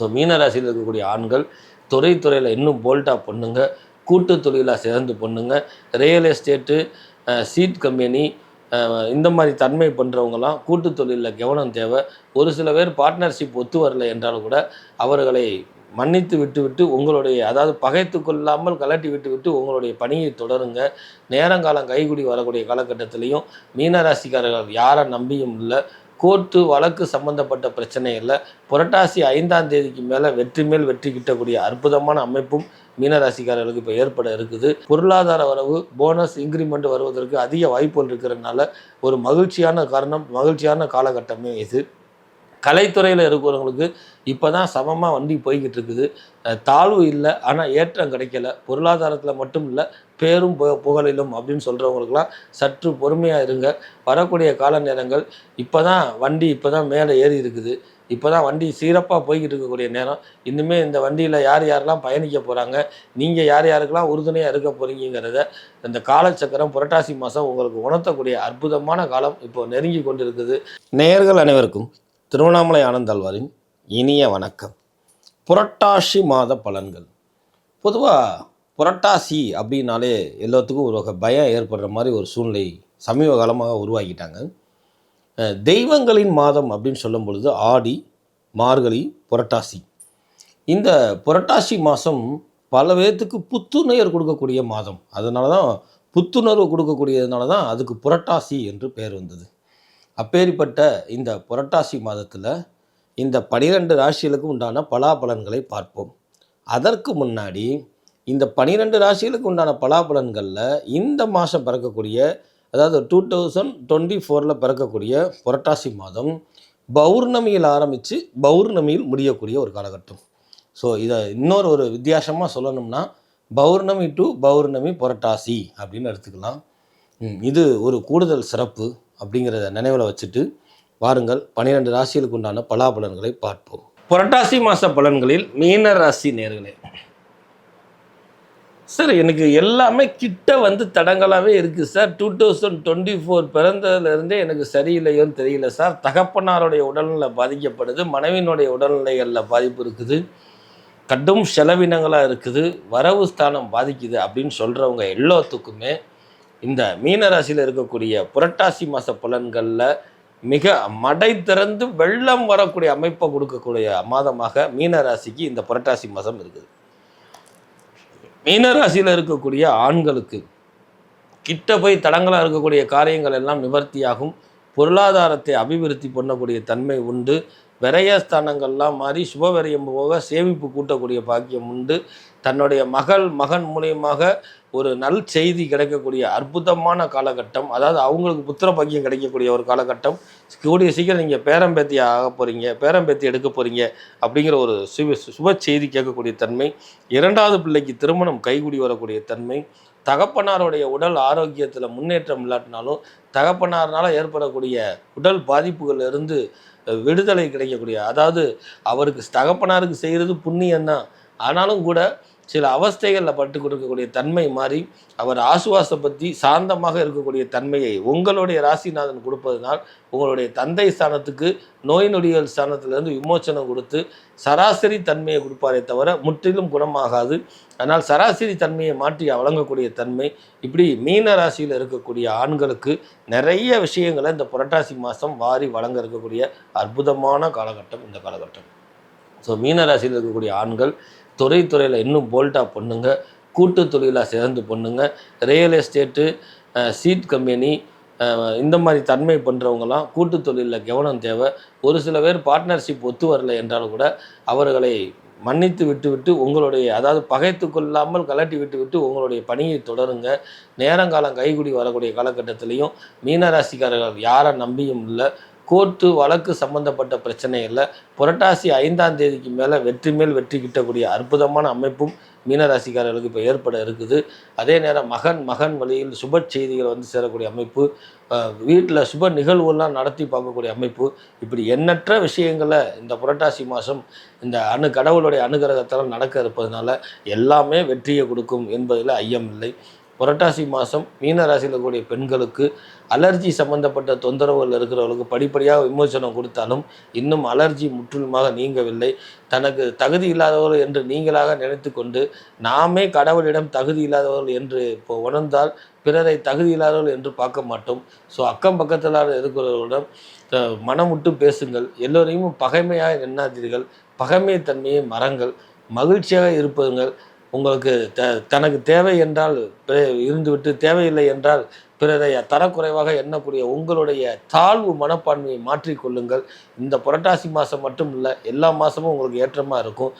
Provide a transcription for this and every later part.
So மீனராசியில் இருக்கக்கூடிய ஆண்கள் துறை துறையில் இன்னும் போல்ட்டாக பண்ணுங்க கூட்டு தொழிலாக சேர்ந்து பண்ணுங்க ரியல் எஸ்டேட்டு சீட் கம்பெனி இந்த மாதிரி தன்மை பண்ணுறவங்கலாம் கூட்டு தொழிலில் கவனம் தேவை. ஒரு சில பேர் பார்ட்னர்ஷிப் ஒத்து வரல என்றாலும் கூட அவர்களை மன்னித்து விட்டுவிட்டு உங்களுடைய அதாவது பகைத்து கொள்ளாமல் கலட்டி விட்டு விட்டு உங்களுடைய பணியை தொடருங்க. நேரங்காலம் கைகுடி வரக்கூடிய காலகட்டத்திலையும் மீனராசிக்காரர்கள் யாரை நம்பியும் இல்லை. கோர்ட்டு வழக்கு சம்பந்தப்பட்ட பிரச்சனையில் புரட்டாசி ஐந்தாம் தேதிக்கு மேலே வெற்றி மேல் வெற்றி கிட்டக்கூடிய அற்புதமான அமைப்பும் மீனராசிக்காரர்களுக்கு இப்போ ஏற்பட இருக்குது. பொருளாதார வரவு போனஸ் இன்க்ரிமெண்ட் வருவதற்கு அதிக வாய்ப்புகள் இருக்கிறதுனால ஒரு மகிழ்ச்சியான காரணம் மகிழ்ச்சியான காலகட்டமே இது. கலைத்துறையில் இருக்கிறவங்களுக்கு இப்போ தான் சமமாக வண்டி போய்கிட்டு இருக்குது. தாழ்வு இல்லை ஆனால் ஏற்றம் கிடைக்கல. பொருளாதாரத்தில் மட்டும் இல்லை பேரும் பு புகழிலும் அப்படின்னு சொல்கிறவங்களுக்குலாம் சற்று பொறுமையாக இருங்க. வரக்கூடிய கால நேரங்கள் இப்போ தான் வண்டி இப்போ தான் மேலே ஏறி இருக்குது. இப்போ தான் வண்டி சீரப்பாக போய்கிட்டு இருக்கக்கூடிய நேரம். இன்னுமே இந்த வண்டியில் யார் யாரெல்லாம் பயணிக்க போகிறாங்க நீங்கள் யார் யாருக்கெல்லாம் உறுதுணையாக இருக்க போகிறீங்கிறத இந்த காலச்சக்கரம் புரட்டாசி மாதம் உங்களுக்கு உணர்த்தக்கூடிய அற்புதமான காலம் இப்போ நெருங்கி கொண்டு இருக்குது நேயர்கள் அனைவருக்கும் திருவண்ணாமலை ஆனந்தாழ்வாரின் இனிய வணக்கம். புரட்டாசி மாத பலன்கள். பொதுவாக புரட்டாசி அப்படின்னாலே எல்லாத்துக்கும் ஒரு வகை பயம் ஏற்படுற மாதிரி ஒரு சூழ்நிலை சமீப காலமாக உருவாக்கிட்டாங்க. தெய்வங்களின் மாதம் அப்படின்னு சொல்லும் பொழுது ஆடி மார்கழி புரட்டாசி. இந்த புரட்டாசி மாதம் பல பேர்த்துக்கு புத்துணர்வு கொடுக்கக்கூடிய மாதம். அதனால தான் புத்துணர்வு கொடுக்கக்கூடியதுனால தான் அதுக்கு புரட்டாசி என்று பெயர் வந்தது. அப்பேரிப்பட்ட இந்த புரட்டாசி மாதத்தில் இந்த பனிரெண்டு ராசிகளுக்கு உண்டான பலாபலன்களை பார்ப்போம். அதற்கு முன்னாடி இந்த பனிரெண்டு ராசிகளுக்கு உண்டான பலாபலன்களில் இந்த மாதம் பிறக்கக்கூடிய அதாவது டூ தௌசண்ட் டுவெண்ட்டி ஃபோரில் பிறக்கக்கூடிய புரட்டாசி மாதம் பௌர்ணமியில் ஆரம்பித்து பௌர்ணமியில் முடியக்கூடிய ஒரு காலகட்டம். ஸோ இதை இன்னொரு ஒரு வித்தியாசமாக சொல்லணும்னா பௌர்ணமி டு பௌர்ணமி புரட்டாசி அப்படின்னு எடுத்துக்கலாம். இது ஒரு கூடுதல் சிறப்பு. அப்படிங்கிறத நினைவில் வச்சுட்டு வாருங்கள் பன்னிரெண்டு ராசிகளுக்கு உண்டான பலாபலன்களை பார்ப்போம். புரட்டாசி மாத பலன்களில் மீன ராசி நேர்களே. சார் எனக்கு எல்லாமே கிட்ட வந்து தடங்களாகவே இருக்குது sir two thousand twenty four பிறந்ததுலேருந்தே எனக்கு சரியில்லையோன்னு தெரியல சார் தகப்பனாருடைய உடல்நிலை பாதிக்கப்படுது மனைவியினுடைய உடல்நிலைகளில் பாதிப்பு இருக்குது கடும் செலவினங்களாக இருக்குது வரவு ஸ்தானம் பாதிக்குது அப்படின்னு சொல்கிறவங்க எல்லாத்துக்குமே இந்த மீனராசியில் இருக்கக்கூடிய புரட்டாசி மாத பலன்களில் மிக மடை திறந்து வெள்ளம் வரக்கூடிய அமைப்பை கொடுக்கக்கூடிய மாதமாக மீனராசிக்கு இந்த புரட்டாசி மாதம் இருக்குது. மீனராசியில் இருக்கக்கூடிய ஆண்களுக்கு கிட்ட போய் தடங்களாக இருக்கக்கூடிய காரியங்கள் எல்லாம் நிவர்த்தியாகும். பொருளாதாரத்தை அபிவிருத்தி பண்ணக்கூடிய தன்மை உண்டு. விரயஸ்தானங்கள்லாம் மாறி சுபவிரயம் போக சேமிப்பு கூட்டக்கூடிய பாக்கியம் உண்டு. தன்னுடைய மகள் மகன் மூலியமாக ஒரு நல் செய்தி கிடைக்கக்கூடிய அற்புதமான காலகட்டம். அதாவது அவங்களுக்கு புத்திர பாக்கியம் கிடைக்கக்கூடிய ஒரு காலகட்டம். கூடிய சீக்கிரம் நீங்கள் பேரம்பேத்தி ஆக போகிறீங்க பேரம்பேத்தி எடுக்க போகிறீங்க அப்படிங்கிற ஒரு சுப சுப செய்தி கேட்கக்கூடிய தன்மை. இரண்டாவது பிள்ளைக்கு திருமணம் கைகூடி வரக்கூடிய தன்மை. தகப்பனாருடைய உடல் ஆரோக்கியத்தில் முன்னேற்றம் இல்லாட்டினாலும் தகப்பனார்னால் ஏற்படக்கூடிய உடல் பாதிப்புகள்ல இருந்து விடுதலை கிடைக்கக்கூடிய அதாவது அவருக்கு தகப்பனாருக்கு செய்கிறது புண்ணியம்தான். ஆனாலும் கூட சில அவஸ்தைகளில் பட்டு கொடுக்கக்கூடிய தன்மை மாறி அவர் ஆசுவாசப்படுத்தி சாந்தமாக இருக்கக்கூடிய தன்மையை உங்களுடைய ராசிநாதன் கொடுப்பதனால் உங்களுடைய தந்தை ஸ்தானத்துக்கு நோய் நொடிகள் ஸ்தானத்திலிருந்து விமோச்சனம் கொடுத்து சராசரி தன்மையை கொடுப்பாரே தவிர முற்றிலும் குணமாகாது. அதனால் சராசரி தன்மையை மாற்றி வழங்கக்கூடிய தன்மை இப்படி மீன ராசியில் இருக்கக்கூடிய ஆண்களுக்கு நிறைய விஷயங்களை இந்த புரட்டாசி மாதம் வாரி வழங்க இருக்கக்கூடிய அற்புதமான காலகட்டம் இந்த காலகட்டம். ஸோ மீனராசியில் இருக்கக்கூடிய ஆண்கள் துறை துறையில் இன்னும் போல்ட்டாக பண்ணுங்க. கூட்டு தொழிலாக சேர்ந்து பண்ணுங்க. ரியல் எஸ்டேட்டு சீட் கம்பெனி இந்த மாதிரி தன்மை பண்ணுறவங்களாம் கூட்டு தொழிலில் கவனம் தேவை. ஒரு சில பேர் பார்ட்னர்ஷிப் ஒத்து வரல என்றாலும் கூட அவர்களை மன்னித்து விட்டுவிட்டு உங்களுடைய அதாவது பகைத்து கொள்ளாமல் கலட்டி விட்டுவிட்டு உங்களுடைய பணியை தொடருங்க. நேரங்காலம் கைகுடி வரக்கூடிய காலகட்டத்திலையும் மீனராசிக்காரர்கள் யாரை நம்பியும் இல்லை. கோர்ட்டு வழக்கு சம்பந்தப்பட்ட பிரச்சனை இல்லை. புரட்டாசி ஐந்தாம் தேதிக்கு மேலே வெற்றி மேல் வெற்றி கிட்டக்கூடிய அற்புதமான அமைப்பும் மீனராசிக்காரர்களுக்கு இப்போ ஏற்பட இருக்குது. அதே நேரம் மகன் மகன் வழியில் சுப செய்திகள் வந்து சேரக்கூடிய அமைப்பு வீட்டில் சுப நிகழ்வுலாம் நடத்தி பார்க்கக்கூடிய அமைப்பு. இப்படி எண்ணற்ற விஷயங்களை இந்த புரட்டாசி மாதம் இந்த அணு கடவுளுடைய அனுகிரகத்தால் நடக்க இருப்பதனால எல்லாமே வெற்றியை கொடுக்கும் என்பதில் ஐயம் இல்லை புரட்டாசி மாதம் மீன ராசியில் இருக்கக்கூடிய பெண்களுக்கு அலர்ஜி சம்பந்தப்பட்ட தொந்தரவுகள் இருக்கிறவர்களுக்கு படிப்படியாக விமோசனம் கொடுத்தாலும் இன்னும் அலர்ஜி முற்றிலுமாக நீங்கவில்லை. தனக்கு தகுதி இல்லாதவர்கள் என்று நீங்களாக நினைத்து கொண்டு நாமே கடவுளிடம் தகுதி இல்லாதவர்கள் என்று இப்போ உணர்ந்தால் பிறரை தகுதி இல்லாதவர்கள் என்று பார்க்க மாட்டோம். ஸோ அக்கம் பக்கத்தில் இருக்கிறவர்களிடம் மனம் விட்டு பேசுங்கள். எல்லோரையும் பகைமையாக எண்ணாதீர்கள். பகைமை தன்மையை மரங்கள் மகிழ்ச்சியாக இருப்பதுங்கள். உங்களுக்கு த தனக்கு தேவை என்றால் இருந்துவிட்டு தேவையில்லை என்றால் பிறரைய தரக்குறைவாக எண்ணக்கூடிய உங்களுடைய தாழ்வு மனப்பான்மையை மாற்றிக்கொள்ளுங்கள் இந்த புரட்டாசி மாதம் மட்டும் இல்லை எல்லா மாதமும் உங்களுக்கு ஏற்றமாக இருக்கும்.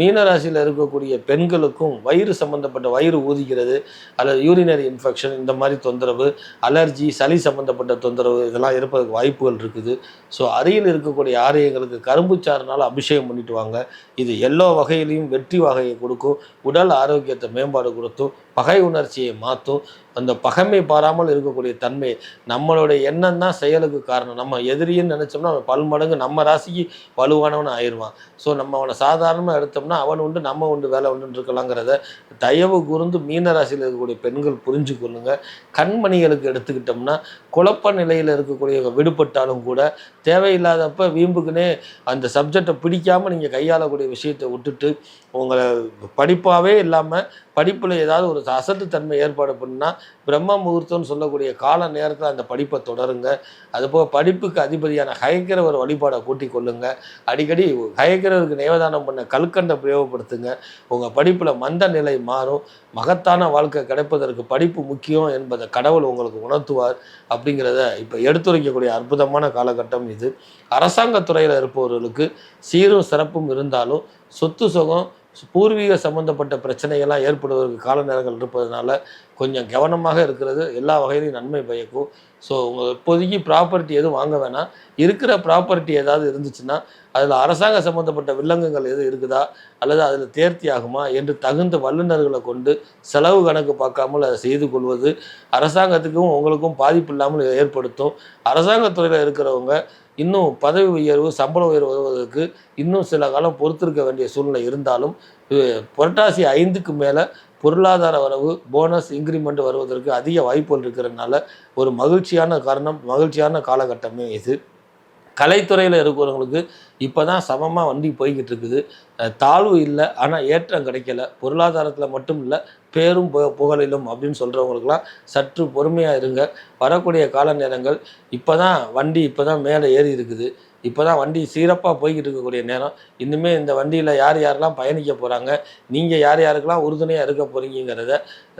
மீனராசியில் இருக்கக்கூடிய பெண்களுக்கும் வயிறு சம்பந்தப்பட்ட வயிறு ஊதிக்கிறது அல்லது யூரினரி இன்ஃபெக்ஷன் இந்த மாதிரி தொந்தரவு அலர்ஜி சளி சம்பந்தப்பட்ட தொந்தரவு இதெல்லாம் இருப்பதற்கு வாய்ப்புகள் இருக்குது. ஸோ அருகில் இருக்கக்கூடிய ஆரியங்களுக்கு கரும்பு சாறுனால அபிஷேகம் பண்ணிட்டு வாங்க. இது எல்லா வகையிலையும் வெற்றி வகையை கொடுக்கும். உடல் ஆரோக்கியத்தை மேம்பாடு கொடுத்தும் பகை உணர்ச்சியை மாற்றும் அந்த பகைமை பாராமல் இருக்கக்கூடிய தன்மை நம்மளுடைய எண்ணம் தான் செயலுக்கு காரணம். நம்ம எதிரின்னு நினச்சோம்னா அவன் பல்மடங்கு நம்ம ராசிக்கு வலுவானவன் ஆயிடுவான். ஸோ நம்ம அவனை சாதாரணமாக எடுத்தோம்னா அவன் உண்டு நம்ம உண்டு வேலை உண்டு இருக்கலாங்கிறத தயவு கூர்ந்து மீன ராசியில் இருக்கக்கூடிய பெண்கள் புரிஞ்சு கொள்ளுங்க. கண்மணிகளுக்கு எடுத்துக்கிட்டோம்னா குழப்ப நிலையில் இருக்கக்கூடிய விடுபட்டாலும் கூட தேவையில்லாதப்ப வீம்புக்குன்னே அந்த சப்ஜெக்டை பிடிக்காமல் நீங்கள் கையாளக்கூடிய விஷயத்தை விட்டுட்டு உங்களை படிப்பாகவே இல்லாமல் படிப்பில் ஏதாவது ஒரு அசட்டுத்தன்மை ஏற்பாடு பண்ணால் பிரம்ம முகூர்த்தம்னு சொல்லக்கூடிய கால நேரத்தில் அந்த படிப்பை தொடருங்க. அதுபோக படிப்புக்கு அதிபதியான ஹயக்கிரவர் வழிபாடை கூட்டிக் கொள்ளுங்க. அடிக்கடி ஹயக்கிரவருக்கு நேவதானம் பண்ண கல்கண்டை பிரயோகப்படுத்துங்க. உங்கள் படிப்பில் மந்த நிலை மாறும். மகத்தான வாழ்க்கை கிடைப்பதற்கு படிப்பு முக்கியம் என்பதை கடவுள் உங்களுக்கு உணர்த்துவார் அப்படிங்கிறத இப்போ எடுத்துரைக்கக்கூடிய அற்புதமான காலகட்டம் இது. அரசாங்கத் துறையில் இருப்பவர்களுக்கு சீரும் சிறப்பும் இருந்தாலும் சொத்து சுகம் பூர்வீக சம்பந்தப்பட்ட பிரச்சனைகள்லாம் ஏற்படுவதற்கு கால நேரங்கள் இருப்பதனால கொஞ்சம் கவனமாக இருக்கிறது. எல்லா வகையிலையும் நன்மை பயக்கும். ஸோ உங்கள் இப்போதைக்கு ப்ராப்பர்ட்டி எதுவும் வாங்க வேணாம். இருக்கிற ப்ராப்பர்ட்டி ஏதாவது இருந்துச்சுன்னா அதில் அரசாங்க சம்மந்தப்பட்ட வில்லங்கங்கள் எதுவும் இருக்குதா? அல்லது அதில் தேர்த்தி ஆகுமா? என்று தகுந்த வல்லுநர்களை கொண்டு செலவு கணக்கு பார்க்காமல் அதை செய்து கொள்வது அரசாங்கத்துக்கும் உங்களுக்கும் பாதிப்பு இல்லாமல் ஏற்படுத்தும். அரசாங்கத்துறையில் இருக்கிறவங்க இன்னும் பதவி உயர்வு சம்பள உயர்வு வருவதற்கு இன்னும் சில காலம் பொறுத்திருக்க வேண்டிய சூழ்நிலை இருந்தாலும் புரட்டாசி ஐந்துக்கு மேலே பொருளாதார வரவு போனஸ் இன்க்ரிமெண்ட் வருவதற்கு அதிக வாய்ப்புகள் இருக்கிறதுனால ஒரு மகிழ்ச்சியான காரணம் மகிழ்ச்சியான காலகட்டமே இது. கலைத்துறையில் இருக்கிறவங்களுக்கு இப்போ தான் சமமாக வண்டி போய்கிட்டு இருக்குது தாழ்வு இல்லை ஆனால் ஏற்றம் கிடைக்கல. பொருளாதாரத்தில் மட்டும் இல்லை பேரும் பு புகழிலும் அப்படின்னு சொல்கிறவங்களுக்குலாம் சற்று பொறுமையாக இருங்க. வரக்கூடிய கால நேரங்கள் இப்போ தான் வண்டி இப்போ தான் மேலே ஏறி இருக்குது இப்போ தான் வண்டி சீரப்பாக போய்கிட்டு இருக்கக்கூடிய நேரம். இன்னுமே இந்த வண்டியில் யார் யாரெல்லாம் பயணிக்க போகிறாங்க நீங்கள் யார் யாருக்கெல்லாம் உறுதுணையாக இருக்க போகிறீங்கிறத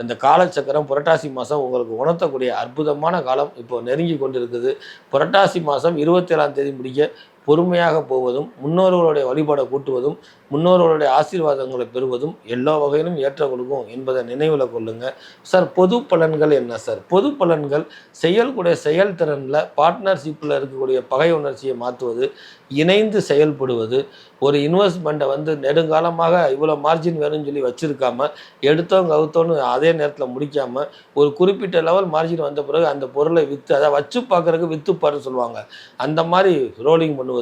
இந்த காலச்சக்கரம் புரட்டாசி மாதம் உங்களுக்கு உணர்த்தக்கூடிய அற்புதமான காலம் இப்போ நெருங்கி கொண்டு இருக்குது புரட்டாசி மாதம் இருபத்தேழாம் தேதி முடிக்க பொறுமையாக போவதும் முன்னோர்களுடைய வழிபாடை கூட்டுவதும் முன்னோர்களுடைய ஆசீர்வாதங்களை பெறுவதும் எல்லா வகையிலும் ஏற்ற கொடுக்கும் என்பதை நினைவில் கொள்ளுங்க. சார் பொது பலன்கள் என்ன சார்? பொது பலன்கள் செயல்கூடிய செயல்திறனில் பார்ட்னர்ஷிப்பில் இருக்கக்கூடிய பகை உணர்ச்சியை மாற்றுவது இணைந்து செயல்படுவது ஒரு இன்வெஸ்ட்மெண்ட்டை வந்து நெடுங்காலமாக இவ்வளோ மார்ஜின் வேணும்னு சொல்லி வச்சுருக்காமல் எடுத்தோம் கவுத்தோன்னு அதே நேரத்தில் முடிக்காமல் ஒரு குறிப்பிட்ட லெவல் மார்ஜின் வந்த பிறகு அந்த பொருளை விற்று அதை வச்சு பார்க்குறதுக்கு விற்றுப்பாருன்னு சொல்லுவாங்க. அந்த மாதிரி ரோலிங் பண்ணுவது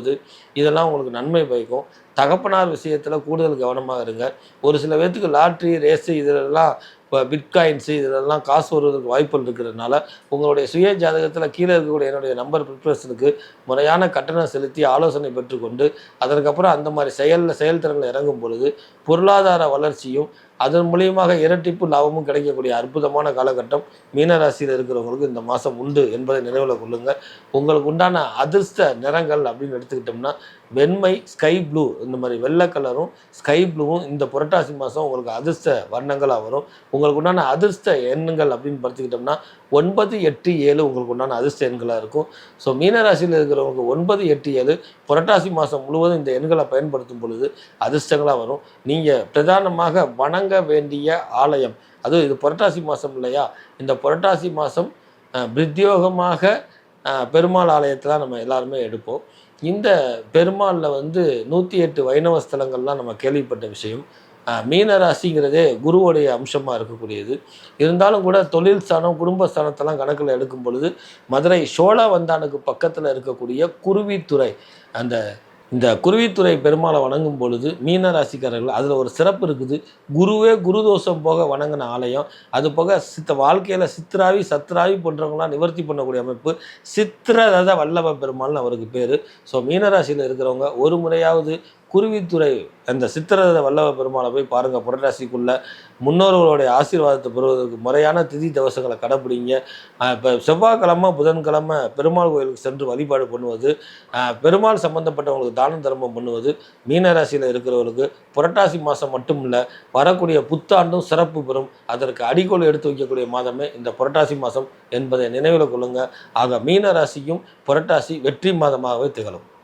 இதெல்லாம் உங்களுக்கு நன்மை பயக்கும். தகப்பனார் விஷயத்தில் கூடுதல் கவனமாக இருங்க. ஒரு சில பேர்த்துக்கு லாட்ரி ரேஸு இதிலெல்லாம் இப்போ பிட்காயின்ஸு இதிலெல்லாம் காசு வருவதற்கு வாய்ப்புகள் இருக்கிறதுனால உங்களுடைய சுய ஜாதகத்தில் கீழே இருக்கக்கூடிய என்னுடைய நம்பர் ப்ரிப்ரேஷனுக்கு முறையான கட்டணம் செலுத்தி ஆலோசனை பெற்றுக்கொண்டு அதற்கப்புறம் அந்த மாதிரி செயலில் செயல்திறனில் இறங்கும் பொழுது பொருளாதார வளர்ச்சியும் அதன் மூலியமாக இரட்டிப்பு லாபமும் கிடைக்கக்கூடிய அற்புதமான காலகட்டம் மீனராசியில் இருக்கிறவங்களுக்கு இந்த மாதம் உண்டு என்பதை நினைவில் கொள்ளுங்கள். உங்களுக்கு உண்டான அதிர்ஷ்ட நிறங்கள் அப்படின்னு எடுத்துக்கிட்டோம்னா வெண்மை ஸ்கை ப்ளூ இந்த மாதிரி வெள்ளை கலரும் ஸ்கை ப்ளூவும் இந்த புரட்டாசி மாதம் உங்களுக்கு அதிர்ஷ்ட வர்ணங்களாக வரும். உங்களுக்கு உண்டான அதிர்ஷ்ட எண்ணுங்கள் அப்படின்னு பார்த்துக்கிட்டோம்னா ஒன்பது எட்டு ஏழு உங்களுக்கு உண்டான அதிர்ஷ்ட எண்களாக இருக்கும். ஸோ மீனராசியில் இருக்கிறவங்க ஒன்பது எட்டு ஏழு புரட்டாசி மாதம் முழுவதும் இந்த எண்களை பயன்படுத்தும் பொழுது அதிர்ஷ்டங்களாக வரும். நீங்கள் பிரதானமாக வணங்க வேண்டிய ஆலயம் அதுவும் இது புரட்டாசி மாதம் இல்லையா? இந்த புரட்டாசி மாதம் பிரத்யோகமாக பெருமாள் பெருமாள் ஆலயத்தில் நம்ம எல்லாருமே எடுப்போம். இந்த பெருமாளில் வந்து நூற்றி எட்டு வைணவ ஸ்தலங்கள்லாம் நம்ம கேள்விப்பட்ட விஷயம். மீனராசிங்கிறதே மீன குருவுடைய அம்சமாக இருக்கக்கூடியது. இருந்தாலும் கூட தொழில் ஸ்தானம் குடும்ப ஸ்தானத்தெல்லாம் கணக்கில் எடுக்கும் பொழுது மதுரை சோழவந்தானுக்கு பக்கத்தில் இருக்கக்கூடிய குருவித்துறை அந்த இந்த குருவித்துறை பெருமாளை வணங்கும் பொழுது மீன ராசிக்காரர்கள் அதில் ஒரு சிறப்பு இருக்குது. குருவே குரு தோஷம் போக வணங்கின ஆலயம். அது போக சித்த வாழ்க்கையில் சித்ராவி சத்ராவி போன்றவங்களாம் நிவர்த்தி பண்ணக்கூடிய அமைப்பு. சித்திரரத வல்லப பெருமாள்னு அவருக்கு பேர். ஸோ மீனராசியில் இருக்கிறவங்க ஒரு முறையாவது குருவித்துறை அந்த சித்திரத வல்லவ பெருமாளை போய் பாருங்கள் புரட்டாசிக்குள்ள முன்னோர்களுடைய ஆசீர்வாதத்தை பெறுவதற்கு முறையான திதி தவசங்களை கடைப்பிடிங்க. இப்போ செவ்வாய்க்கிழமை புதன்கிழமை பெருமாள் கோயிலுக்கு சென்று வழிபாடு பண்ணுவது பெருமாள் சம்பந்தப்பட்டவங்களுக்கு தானம் தர்மம் பண்ணுவது மீனராசியில் இருக்கிறவர்களுக்கு புரட்டாசி மாதம் மட்டும் இல்லை வரக்கூடிய புத்தாண்டும் சிறப்பு பெறும். அதற்கு அடிக்கோல் எடுத்து வைக்கக்கூடிய மாதமே இந்த புரட்டாசி மாதம் என்பதை நினைவில் கொள்ளுங்கள் ஆக மீனராசியும் புரட்டாசி வெற்றி மாதமாகவே திகழும்.